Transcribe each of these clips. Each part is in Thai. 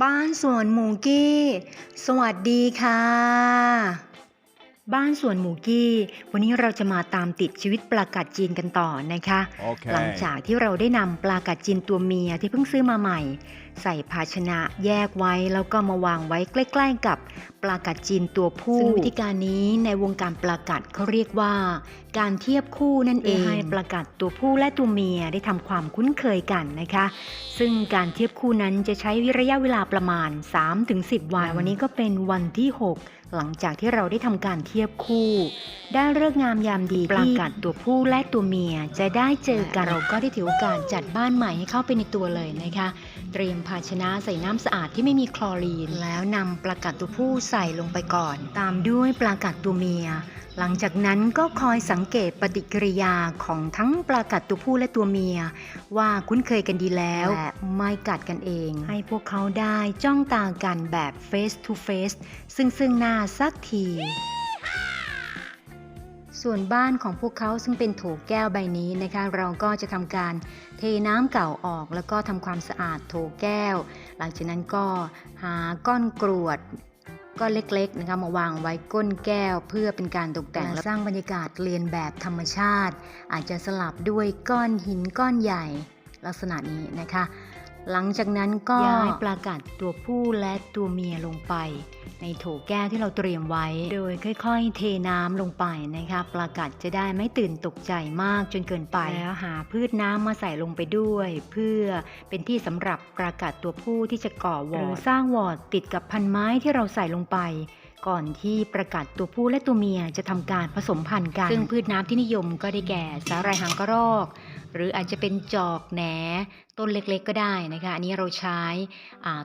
บ้านสวนหมูกี้ สวัสดีค่ะ บ้านสวนหมูกี้ วันนี้เราจะมาตามติดชีวิตปลากัดจีนกันต่อนะคะหลัง Okay. จากที่เราได้นำปลากัดจีนตัวเมียที่เพิ่งซื้อมาใหม่ ใส่ภาชนะแยกไว้แล้วก็มาวางไว้ใกล้ ๆ กับ ปลากัดจีนตัวผู้ซึ่งวิธีการนี้ในวงการปลากัดเขาเรียกว่า การเทียบคู่นั่นเองให้ปลากัดตัวผู้และตัวเมียได้ทำความคุ้นเคยกันนะคะ ซึ่งการเทียบคู่นั้นจะใช้ระยะเวลาประมาณ 3-10 วัน วันนี้ก็เป็นวันที่ 6 หลังจากที่เราได้ทำการเทียบคู่ ได้เลิกษ์งามยามดีปลากัดตัวผู้และตัวเมียจะได้เจอกันเราก็ได้ถือโอกาสจัดบ้านใหม่ให้เข้าไปในตัวเลยนะคะ เตรียมภาชนะใส่น้ำสะอาดที่ไม่มีคลอรีน แล้วนำปลากัดตัวผู้ใส่ลงไปก่อน ตามด้วยปลากัดตัวเมีย หลังจากนั้นก็คอยสังเกตปฏิกิริยาของทั้งปลากัดตัวผู้และตัวเมีย ว่าคุ้นเคยกันดีแล้วและไม่กัดกันเอง ให้พวกเขาได้จ้องตากันแบบ face to face ซึ่งซึ่งหน้าสักทีส่วนบ้านของพวกเขาซึ่งเป็นโถแก้วใบนี้นะคะ เราก็จะทำการเทน้ำเก่าออกแล้วก็ทำความสะอาดโถแก้ว หลังจากนั้นก็หาก้อนกรวด ก้อนเล็กๆนะคะมาวางไว้ก้นแก้ว เพื่อเป็นการตกแต่งและสร้างบรรยากาศเรียนแบบธรรมชาติ อาจจะสลับด้วยก้อนหินก้อนใหญ่ลักษณะนี้นะคะ หลังจากนั้นก็ย้ายปลากัดตัวผู้และตัวเมียลงไป ในโถแก้วที่เราเตรียมไว้ โดยค่อยๆ เทน้ำลงไปนะคะปลากัดจะได้ไม่ตื่นตกใจมากจนเกินไป แล้วหาพืชน้ำมาใส่ลงไปด้วย เพื่อเป็นที่สำหรับปลากัดตัวผู้ที่จะก่อวอร์ดหรือสร้างวอร์ดติดกับพันไม้ที่เราใส่ลงไปก่อนที่ประกาศตัวผู้และตัวเมียจะทำการผสมพันธุ์กัน ซึ่งพืชน้ำที่นิยมก็ได้แก่สาหร่ายหางกระรอก หรืออาจจะเป็นจอกแหนต้นเล็กๆก็ได้นะคะ อันนี้เราใช้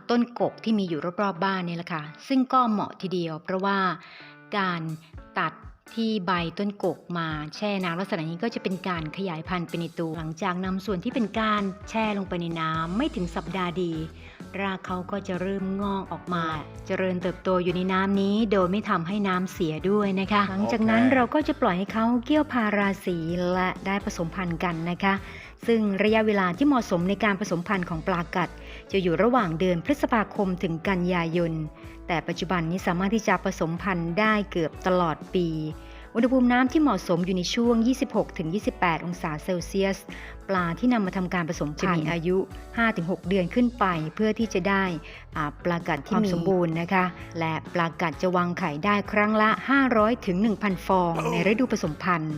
ต้นกกที่มีอยู่รอบๆบ้านนี่แหละค่ะ ซึ่งก็เหมาะทีเดียว เพราะว่าการตัดที่ใบต้นกกมาแช่น้ำลักษณะนี้ก็จะเป็นการขยายพันธุ์ไปในตัวหลังจากนำส่วนที่เป็นการแช่ลงไปในน้ำไม่ถึงสัปดาห์ดี รากเขาก็จะเริ่มงอกออกมา เจริญเติบโตอยู่ในน้ำนี้ โดยไม่ทำให้น้ำเสียด้วยนะคะ หลังจากนั้นโอเคเราก็จะปล่อยให้เขาเกี่ยวพาราสีและได้ผสมพันธุ์กันนะคะ ซึ่งระยะเวลาที่เหมาะสมในการผสมพันธุ์ของปลากัด จะอยู่ระหว่างเดือนพฤษภาคมถึงกันยายน แต่ปัจจุบันนี้สามารถที่จะผสมพันธุ์ได้เกือบตลอดปี อุณหภูมิน้ำที่เหมาะสมอยู่ในช่วง 26-28 องศาเซลเซียส ปลาที่นำมาทำการผสมพันธุ์จะมีอายุ 5-6 เดือนขึ้นไป เพื่อที่จะได้อ่าปลากัดที่มีสมบูรณ์นะคะ และปลากัดจะวางไข่ได้ครั้งละ 500-1,000 ฟอง ในฤดูผสมพันธุ์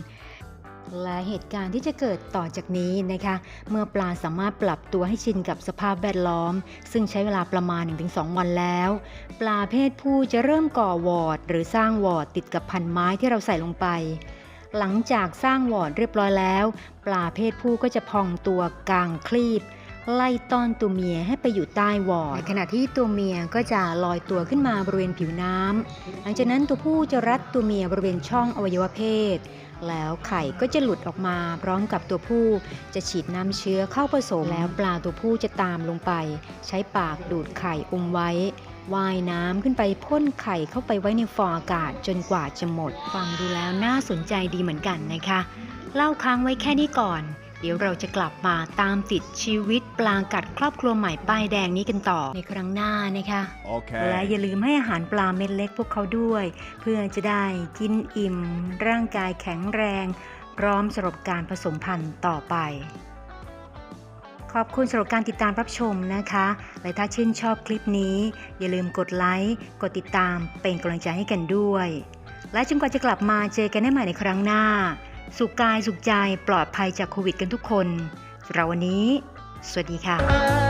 และเหตุการณ์ที่จะเกิดต่อจากนี้นะคะ เมื่อปลาสามารถปรับตัวให้ชินกับสภาพแวดล้อม ซึ่งใช้เวลาประมาณ 1-2 วันแล้ว ปลาเพศผู้จะเริ่มก่อวอร์ดหรือสร้างวอร์ดติดกับพันไม้ที่เราใส่ลงไป หลังจากสร้างวอร์ดเรียบร้อยแล้ว ปลาเพศผู้ก็จะพองตัวกลางคลีบ ไล่ต้อนตัวเมียให้ไปอยู่ใต้วอดในขณะที่ตัวเมียก็จะลอยตัวขึ้นมาบริเวณผิวน้ำหลังจากนั้นตัวผู้จะรัดตัวเมียบริเวณช่องอวัยวะเพศ แล้วไข่ก็จะหลุดออกมาพร้อมกับตัวผู้ จะฉีดน้ำเชื้อเข้าผสมแล้วปลาตัวผู้จะตามลงไป ใช้ปากดูดไข่อมไว้ว่ายน้ำขึ้นไปพ่นไข่เข้าไปไว้ในฟองอากาศจนกว่าจะหมด ฟังดูแล้วน่าสนใจดีเหมือนกันนะคะ เล่าค้างไว้แค่นี้ก่อน เดี๋ยวเราจะกลับมาตามติดชีวิตปลากัดครอบครัวใหม่ป้ายแดงนี้กันต่อในครั้งหน้านะคะและอย่า Okay. ลืมให้อาหารปลาเม็ดเล็กพวกเขาด้วย เพื่อจะได้กินอิ่ม ร่างกายแข็งแรง พร้อมสำหรับการผสมพันธุ์ต่อไป ขอบคุณสำหรับการติดตามรับชมนะคะ และถ้าชื่นชอบคลิปนี้ อย่าลืมกดไลค์กดติดตามเป็นกำลังใจให้กันด้วย และจนกว่าจะกลับมาเจอกันได้ใหม่ในครั้งหน้า สุขกายสุขใจปลอดภัยจากโควิดกันทุกคนสำหรับวันนี้ สวัสดีค่ะ